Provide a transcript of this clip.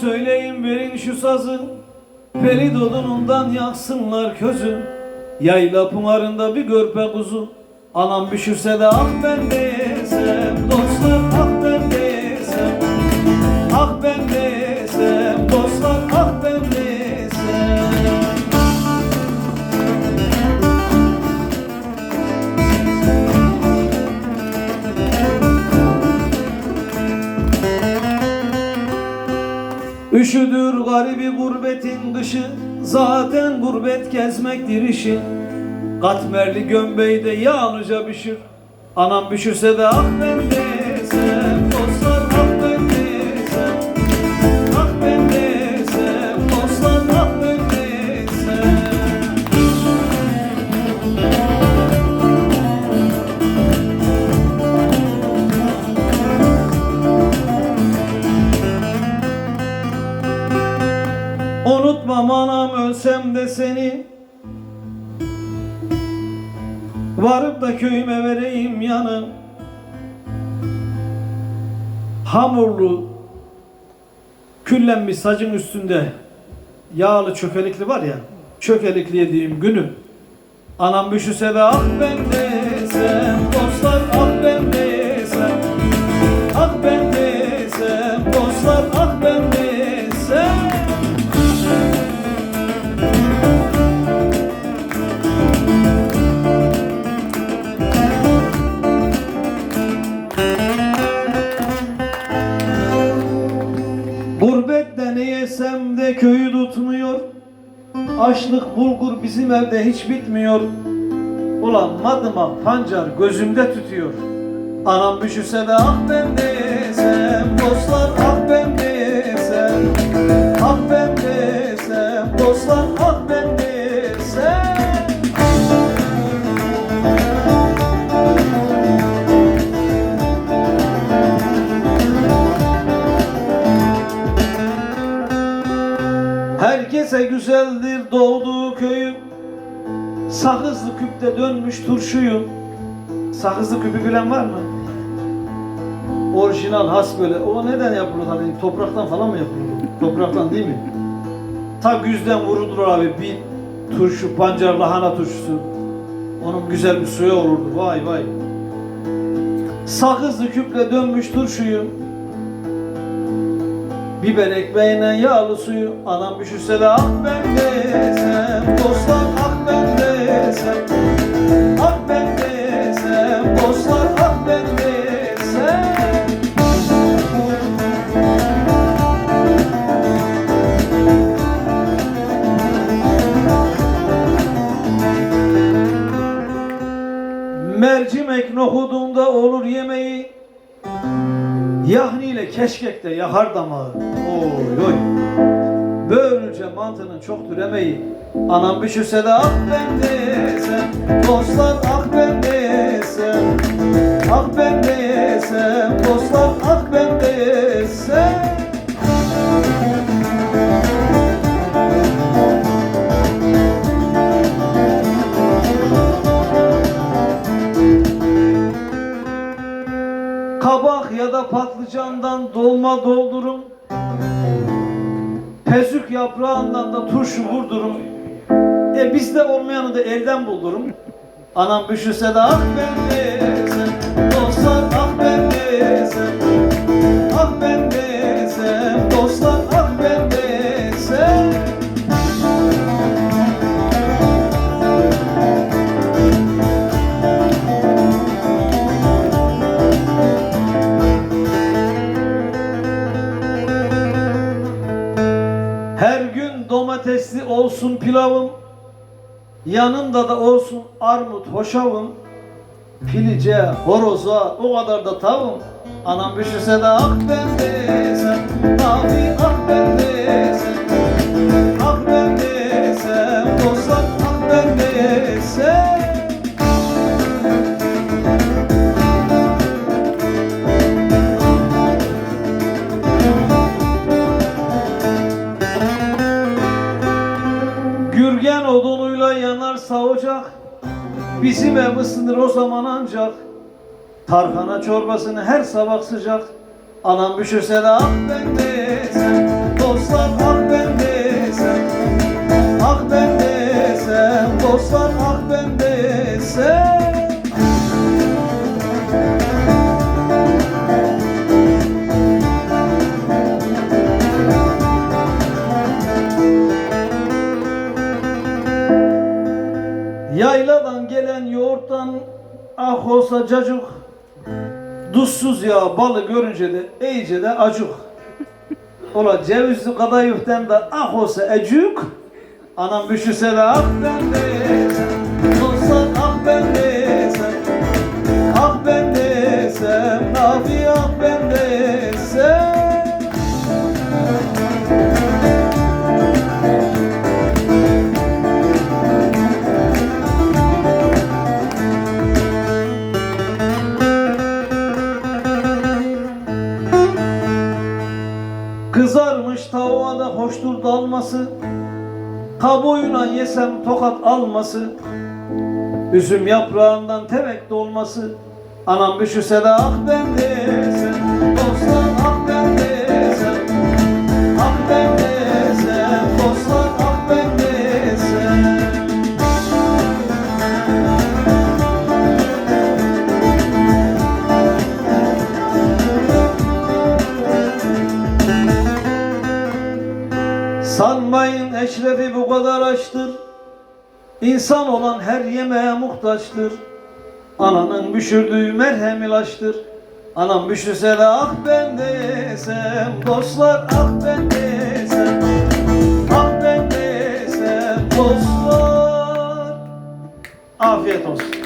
Söyleyin verin şu sazı. Pelid odunundan yaksınlar közü. Yayla pınarında bir görpe kuzu. Anam düşürse de ah ben desem Üşüdür garibi gurbetin dışı Zaten gurbet gezmektir işi. Katmerli gömbeyde yağlıca büşür Anam büşürse de ah ben Unutmam anam ölsem de seni. Varıp da köyüme vereyim yanı. Hamurlu Küllenmiş sacın üstünde Yağlı çökelikli var ya Çökelikli yediğim günü. Anam üşüse de ah ben desem Dostlar ah ben desem Ah ben desem Dostlar ah köyü tutmuyor Açlık bulgur bizim evde hiç bitmiyor. Ulan madıma pancar gözümde tütüyor. Anam üşüse de ah ben desem Dostlar ah ben desem Küpte dönmüş turşuyu Sakızlı küpü bilen var mı? Orijinal has böyle. O neden yapılır hani topraktan falan mı yapılır? Topraktan değil mi? Ta güzden vurulur abi bir turşu, pancar lahana turşusu. Onun güzel bir suyu olurdu. Vay vay. Sakızlı küple dönmüş turşuyu Biber ekmeğine yağlı suyu Anam üşüse de ah ben desem Dostlar Mercimek nohudunda olur yemeği Yahniyle keşkekte yakar damağı. Oy oy. Böylece mantının çok türemeyi. Anam üşüse de ah ben desem. Dostlar ah ben desem. Ah ben desem. Dostlar ah ben dolma doldurum. Pezük yaprağından da turşu vurdurum. E bizde olmayanı da elden buldurum. Anam üşüse de ah ben desem Dostlar ah ben desem Ah pilavım Yanında da olsun armut hoşavım Pilice, horoza o kadar da tavım. Anam pişirse de ah ben desem Abi ah ben Ah Bizim ev ısınır o zaman ancak Tarhana çorbasını her sabah sıcak. Anam üşürse de ah ben desem Dostlar ah ben desem Ah ben desem Dostlar Yayladan gelen yoğurttan ah olsa cacık. Duzsuz ya balı görünce de iyice de acık. Ola cevizli kadayıftan da ah olsa ecük Anam üşüse de ah ben desem Kızarmış tavuğa da hoştur dalması Kabuğuyla yesem tokat alması Üzüm yaprağından tevek dolması. Anam üşüse de ah ben İnsan olan her yemeğe muhtaçtır. Ananın büşürdüğü merhem ilaçtır Anam büşürse de ah ben desem Dostlar ah ben desem Ah ben desem Dostlar. Afiyet olsun